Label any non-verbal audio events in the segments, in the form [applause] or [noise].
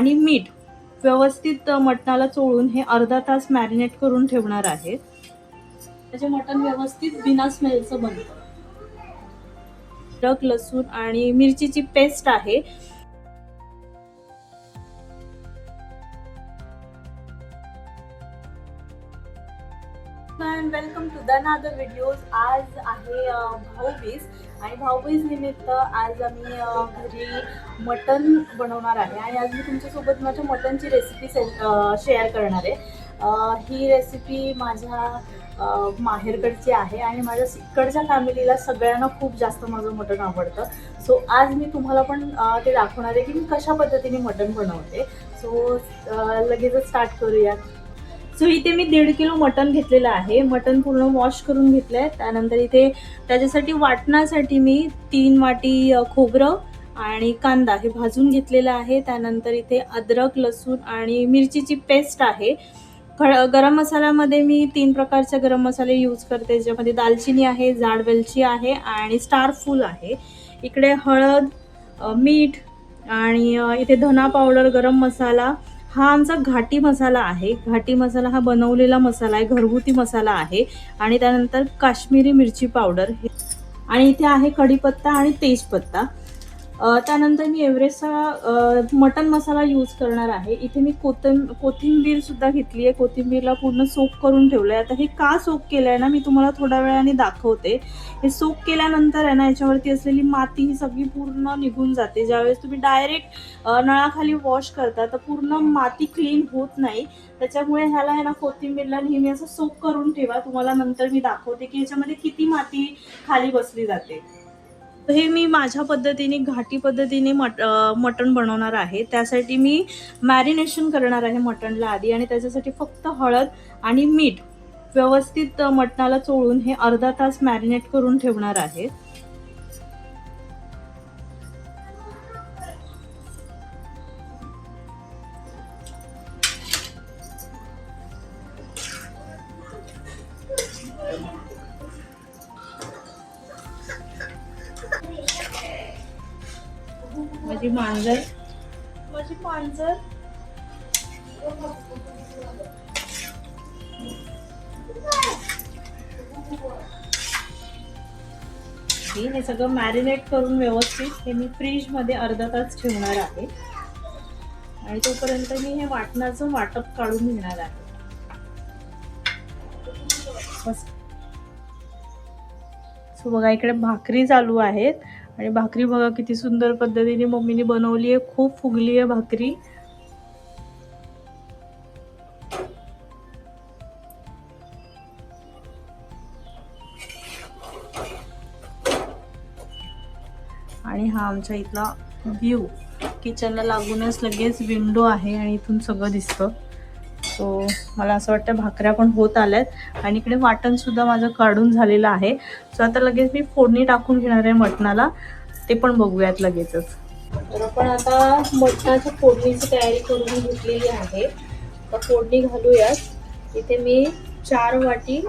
आणि मीठ व्यवस्थित मटणाला चोळून हे अर्धा तास मॅरिनेट करून ठेवणार आहे. त्याचे मटण व्यवस्थित बिना स्मेलचं बनतं. अद्रक लसूण आणि मिरचीची पेस्ट आहे. Welcome to the other videos आज आहे भाऊबीज. आणि भाऊबीज निमित्त आज आम्ही घरी मटन बनवणार आहे. आणि आज मी तुमच्यासोबत माझ्या मटनची रेसिपी से शेअर करणार आहे. ही रेसिपी माझ्या माहेरकडची आहे आणि माझ्या इकडच्या फॅमिलीला सगळ्यांना खूप जास्त माझं मटण आवडतं. सो आज मी तुम्हाला पण ते दाखवणार आहे की मी कशा पद्धतीने मटण बनवते. सो लगेचच स्टार्ट करूयात. सो इथे मी दीड किलो मटण घेतलेलं आहे. मटण पूर्ण वॉश करून घेतलं आहे त्यानंतर इथे त्याच्यासाठी वाटण्यासाठी मी तीन वाटी खोबरं आणि कांदा हे भाजून घेतलेलं आहे. त्यानंतर इथे अद्रक लसूण आणि मिरचीची पेस्ट आहे. ख गरम मसाल्यामध्ये मी तीन प्रकारचे गरम मसाले यूज करते ज्यामध्ये दालचिनी आहे जाड वेलची आहे आणि स्टार फूल आहे. इकडे हळद मीठ आणि इथे धना पावडर गरम मसाला हा आमचा घाटी मसाला आहे. घाटी मसाला हा बनवलेला मसाला आहे घरगुती मसाला आहे आणि त्यानंतर काश्मीरी मिरची पावडर आणि इथे आहे कढीपत्ता आणि तेजपत्ता. त्यानंतर मी एव्हरेस्टचा मटन मसाला यूज करणार आहे. इथे मी कोथं कोथिंबीर सुद्धा घेतली आहे. कोथिंबीरला पूर्ण सोक करून ठेवलं आहे आता हे का सोक केलं आहे ना मी तुम्हाला थोड्या वेळाने दाखवते. हे सोक केल्यानंतर आहे ना याच्यावरती असलेली माती ही सगळी पूर्ण निघून जाते. ज्यावेळेस तुम्ही डायरेक्ट नळाखाली वॉश करता तर पूर्ण माती क्लीन होत नाही. त्याच्यामुळे ह्याला आहे ना कोथिंबीरला नेहमी असं सोक करून ठेवा. तुम्हाला नंतर मी दाखवते की ह्याच्यामध्ये किती माती खाली बसली जाते. तर हे मी माझ्या पद्धतीने घाटी पद्धतीने मट मटण बनवणार आहे. त्यासाठी मी मॅरिनेशन करणार आहे मटणला आधी आणि त्याच्यासाठी फक्त हळद आणि मीठ व्यवस्थित मटणाला चोळून हे अर्धा तास मॅरिनेट करून ठेवणार आहे. माझी मांजर. माझी मांजर. हे सगळं मॅरिनेट करून व्यवस्थित हे मी फ्रीजमध्ये अर्धा तास ठेवणार आहे. आणि तोपर्यंत मी हे वाटणाचं वाटप काढून घेणार आहे. सो बघा इकडे भाकरी चालू आहेत. आणि भाकरी बघा किती सुंदर पद्धतीने मम्मीने बनवली आहे. खूप फुगली आहे भाकरी. आणि हा आमच्या इथला व्ह्यू किचनला लागूनच लगेच विंडो आहे आणि इथून सगळं दिसतं. सो मला असं वाटतं भाकऱ्या पण होत आल्यात. आणि इकडे वाटण सुद्धा माझं काढून झालेलं आहे. सो आता लगेच मी फोडणी टाकून घेणार आहे मटणाला. ते पण बघूयात लगेचच. तर आपण आता मटणाच्या फोडणीची तयारी करून घेतलेली आहे. आता फोडणी घालूयात. इथे मी चार वाटी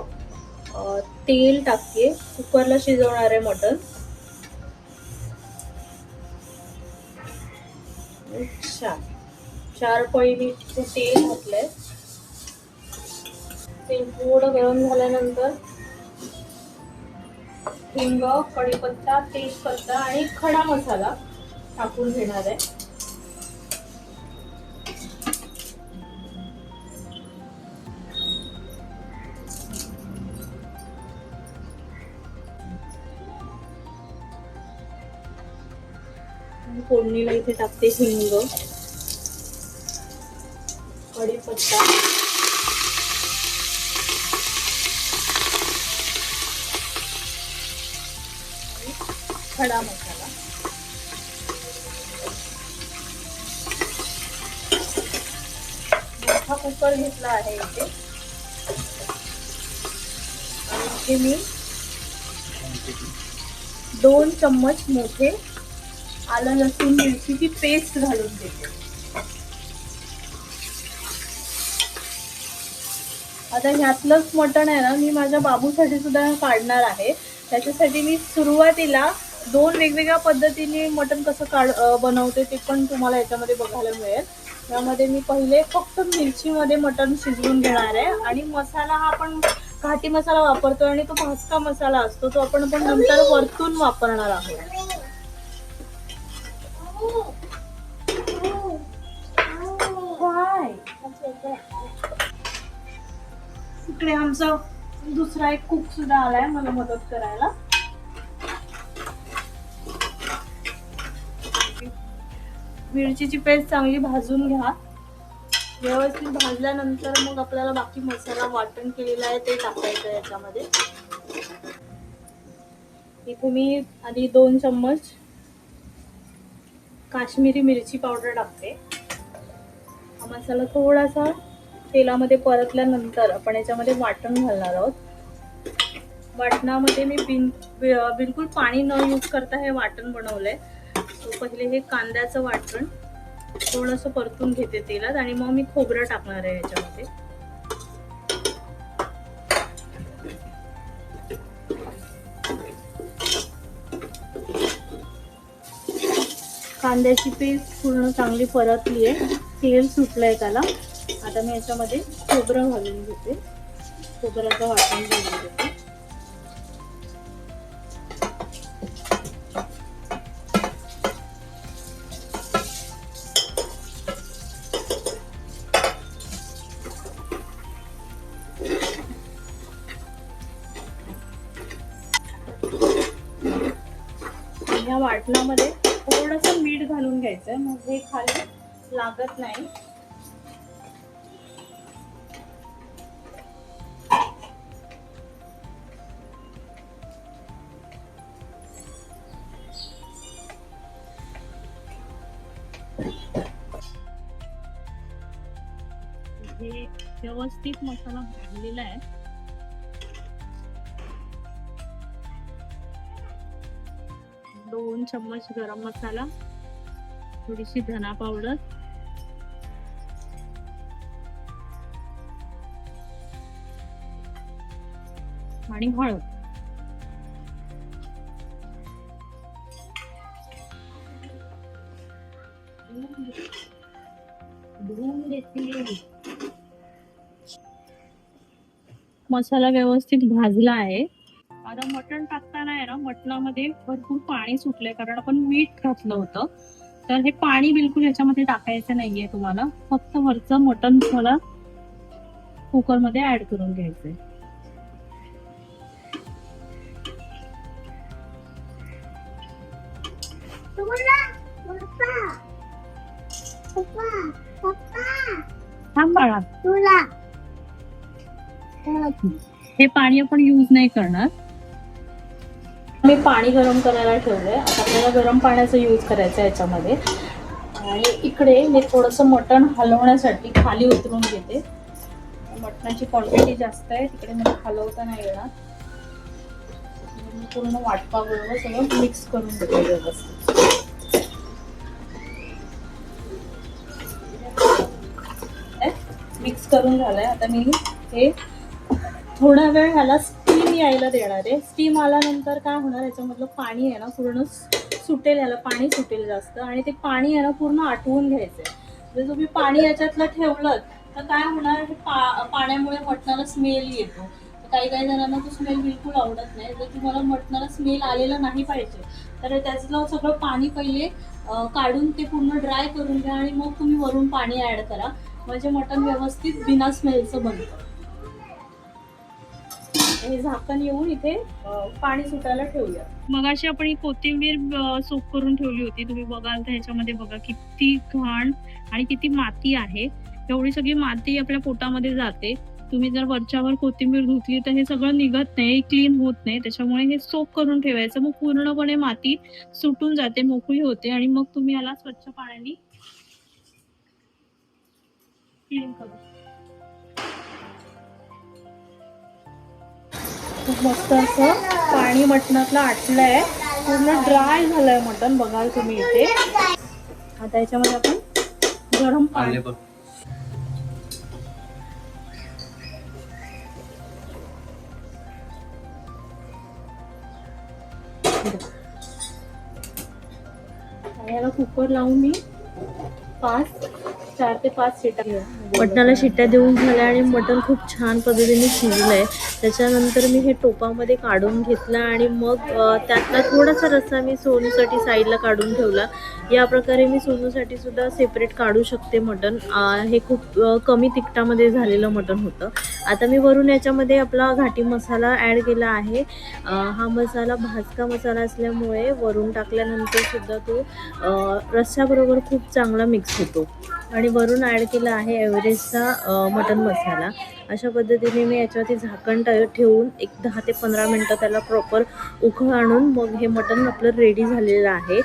तेल टाकते. कुकरला शिजवणार आहे मटण. अच्छा. चार पळी मी तेल घातलंय. थोडं गरम झाल्यानंतर हिंग कढीपत्ता तेजपत्ता आणि खडा मसाला टाकून घेणार आहे. फोडणीला इथे टाकते हिंग कढीपत्ता. खडा मसाला. मोठा कुकर घेतला आहे इथे. आणि इथे मी दोन चम्मच मोठे आलं लसूण मिरचीची पेस्ट घालून देते. आता ह्यातलंच मटण आहे ना मी माझ्या बाबूसाठी सुद्धा काढणार आहे. त्याच्यासाठी मी सुरुवातीला दोन वेगवेगळ्या पद्धतीने मटण कसं काढ बनवते ते पण तुम्हाला याच्यामध्ये बघायला मिळेल. यामध्ये मी पहिले फक्त मिरचीमध्ये मटण शिजवून घेणार आहे आणि मसाला हा आपण घाटी मसाला वापरतो आणि तो भाजका मसाला असतो तो आपण पण नंतर वरतून वापरणार आहोत. काय? इकडे आमचा दुसरा एक कुक सुद्धा आलाय मला मदत करायला. मिरचीची पेस्ट चांगली भाजून घ्या. व्यवस्थित भाजल्यानंतर मग आपल्याला बाकी मसाला वाटण केलेला आहे ते टाकायचं आहे याच्यामध्ये. इथे मी आधी दोन चम्मच काश्मीरी मिरची पावडर टाकते. हा मसाला थोडासा तेलामध्ये परतल्यानंतर आपण याच्यामध्ये वाटण घालणार आहोत. वाटणामध्ये मी बिन बिलकुल पाणी न यूज करता हे वाटण बनवलंय. सो पहिले हे कांद्याचं वाटण थोडंसं परतून घेते तेलात आणि मग मी खोबरं टाकणार आहे याच्यामध्ये. कांद्याची पेस्ट पूर्ण चांगली परतली आहे. तेल सुटलंय त्याला. आता मी याच्यामध्ये खोबरं घालून घेते. खोबऱ्याचं वाटण घालून घेते. वाटणामध्ये थोडंसं मीठ घालून घ्यायचं मग हे खाली लागत नाही. हे व्यवस्थित मसाला भाजलेला आहे. चम्मच गरम मसाला थोडीशी धना पावडर आणि हळद. मसाला व्यवस्थित भाजला आहे. आता मटण टाकताना आहे ना मटणामध्ये भरपूर पाणी सुटलंय कारण आपण मीठ घातलं होतं. तर हे पाणी बिलकुल ह्याच्यामध्ये टाकायचं नाहीये तुम्हाला. फक्त वरचं मटण तुम्हाला कुकरमध्ये ऍड करून घ्यायचंय. बाळा. हे पाणी आपण यूज नाही करणार. मी पाणी गरम करायला ठेवलंय. आता आपल्याला गरम पाण्याचा यूज करायचा आहे याच्यामध्ये. आणि इकडे मी थोडंसं मटण हलवण्यासाठी खाली उतरून घेते. मटणाची क्वांटिटी जास्त आहे. तिकडे मला हलवता नाही येणार. मी पूर्ण वाटपाबरोबर सगळं मिक्स करून घेते व्यवस्थित. मिक्स करून झालंय. आता मी हे थोडा वेळ ह्याला स्टीम यायला देणार आहे. स्टीम आल्यानंतर काय होणार याच्यामधलं पाणी आहे ना पूर्ण सुटेल याला पाणी सुटेल जास्त. आणि ते पाणी आहे ना पूर्ण आटवून घ्यायचं आहे जर तुम्ही पाणी याच्यातलं ठेवलं तर काय होणार हे पा पाण्यामुळे मटणाला स्मेल येतो. काही काही जणांना तो स्मेल बिलकुल आवडत नाही. जर तुम्हाला मटणाला स्मेल आलेला नाही पाहिजे तर त्याचं सगळं पाणी पहिले काढून ते पूर्ण ड्राय करून घ्या आणि मग तुम्ही वरून पाणी ऍड करा. म्हणजे मटण व्यवस्थित बिना स्मेलचं बनतं. आणि झाकण येऊन इथे पाणी सुटायला ठेवूया. मग अशी आपण ही कोथिंबीर सोप करून ठेवली होती. तुम्ही बघाल तर ह्याच्यामध्ये बघा किती घाण आणि किती माती आहे. एवढी सगळी माती आपल्या पोटामध्ये जाते. तुम्ही जर वरच्यावर कोथिंबीर धुतली तर हे सगळं निघत नाही क्लीन होत नाही. त्याच्यामुळे हे सोप करून ठेवायचं. मग पूर्णपणे माती सुटून जाते मोकळी होते आणि मग तुम्ही याला स्वच्छ पाण्याने क्लीन करू. खूप मस्त असं पाणी मटणातलं आटलंय. पूर्ण ड्राय झालंय मटण बघाल तुम्ही इथे. आता याच्यामध्ये आपण गरम पाणी आले बघ. आणि याला कुकर लावून मी पाच चार ते पाच सीटा मटणाला शिट्ट्या देऊन झाल्या आणि मटण खूप छान पद्धतीने शिजलं आहे त्याच्यानंतर मी हे टोपामध्ये काढून घेतलं आणि मग त्यातला थोडासा रस्सा मी सोनूसाठी साईडला काढून ठेवला. या प्रकारे मी सोनूसाठी सुद्धा सेपरेट काढू शकते मटण. हे खूप कमी तिखटामध्ये झालेलं मटण होतं. आता मी वरून याच्यामध्ये आपला घाटी मसाला ॲड केला आहे. हा मसाला भाजका मसाला असल्यामुळे वरून टाकल्यानंतर सुद्धा तो रस्साबरोबर खूप चांगला मिक्स होतो. आणि वरून ॲड केला आहे एव्हरेजचा मटन मसाला. अशा पद्धतीने मी याच्यावरती झाकण ठेवून एक दहा ते पंधरा मिनटं त्याला प्रॉपर उखळ आणून मग हे मटण आपलं रेडी झालेलं आहे.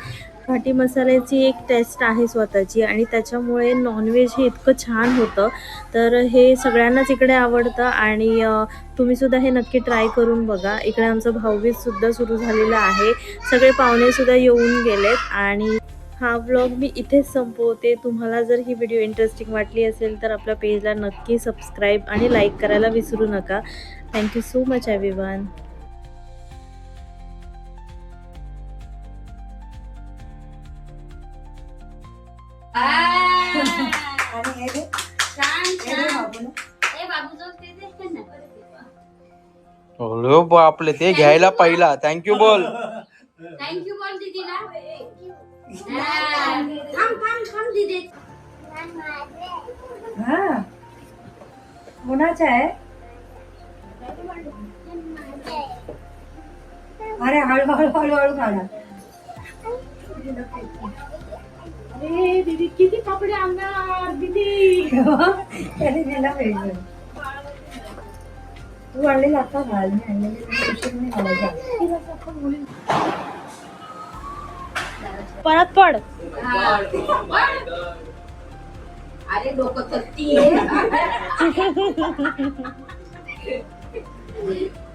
घाटी मसाल्याची एक टेस्ट आहे स्वतःची आणि त्याच्यामुळे नॉनव्हेज हे इतकं छान होतं. तर हे सगळ्यांनाच इकडे आवडतं आणि तुम्हीसुद्धा तुम्ही सुद्धा हे नक्की ट्राय करून बघा. इकडे आमचं भाऊबीजसुद्धा सुरू झालेलं आहे. सगळे पाहुणेसुद्धा येऊन गेलेत आणि हा व्लॉग मी इथेच संपवते. तुम्हाला जर ही व्हिडिओ इंटरेस्टिंग वाटली असेल तर आपल्या पेजला नक्की सबस्क्राईब आणि लाईक करायला विसरू नका. थँक्यू सो मच एव्हरीवन आणि हे दे, हे दे बाबूला. अरे बापले ते घ्यायला पहिला. थँक्यू बोल. थँक्यू बोल दीदीला थांब थांब थांब दीदी. हा. कोणाचा आहे? अरे हळू हळू हळू हळू काढा. अरे दीदी किती कपडे आणणार दीदी त्याने दिला पाहिजे तू आणलेला आता घाल मी आणलेली उशीर नाही घालायचा परत पड. अरे ती [laughs]